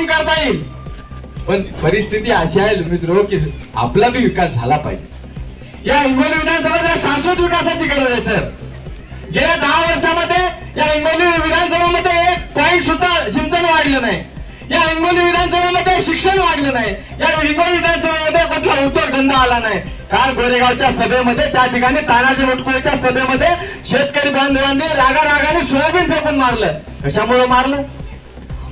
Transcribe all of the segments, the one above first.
Crossing करता येईल. पण परिस्थिती अशी आहे मित्र की आपला बी विकास झाला पाहिजे. या हिंगोली विधानसभेच्या शाश्वत विकासाची गरज आहे सर. गेल्या दहा वर्षामध्ये या हिंगोली विधानसभेमध्ये एक पॉईंट सुद्धा सिंचन वाढलं नाही. या हिंगोली विधानसभेमध्ये शिक्षण वाढलं नाही. या हिंगोली विधानसभेमध्ये कुठला उद्योगधंदा आला नाही. काल गोरेगावच्या सभेमध्ये त्या ठिकाणी तानाजी मुटकुळेच्या सभेमध्ये शेतकरी बांधवांनी रागा रागाने सोयाबीन फेकून मारलं. कशामुळे मारलं?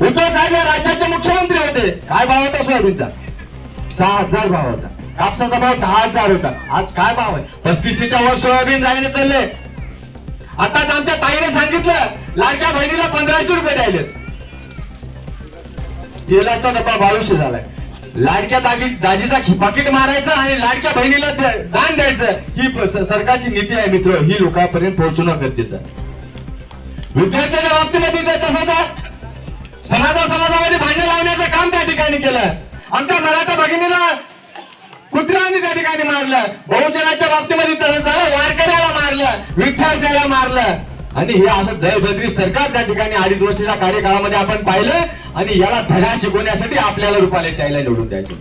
उद्धव साहेब या राज्याचे मुख्यमंत्री होते. काय भाव होता सोयाबीनचा सहा हजार भाव होता. कापसाचा भाव दहा हजार होता. आज काय भाव आहे? पस्तीसच्या वर सोयाबीन राहिले चालले आताच आमच्या ताईने सांगितलं लाडक्या बहिणीला पंधराशे रुपये द्यायले तेलाचा डब्बा बावीसशे झालाय. लाडक्या दागी दाजीचा पाकिट मारायचं आणि लाडक्या बहिणीला दान द्यायचं. ही सरकारची नीती आहे मित्र. ही लोकांपर्यंत पोहोचणं गरजेचं आहे. विद्यार्थ्याच्या बाबतीमध्ये ते समाजा समाजामध्ये भांडण लावण्याचं काम त्या ठिकाणी केलं आमच्या मराठा भगिनीला कुत्र्यांनी त्या ठिकाणी मारलं. बहुजनाच्या बाबतीमध्ये तसं झालं वारकऱ्याला मारलं विद्यार्थ्याला मारलं. आणि हे असं दयभद्री सरकार त्या ठिकाणी अडीच वर्षाच्या कार्यकाळामध्ये आपण पाहिलं आणि याला धडा शिकवण्यासाठी आपल्याला रुपाले त्याला निवडून द्यायचं.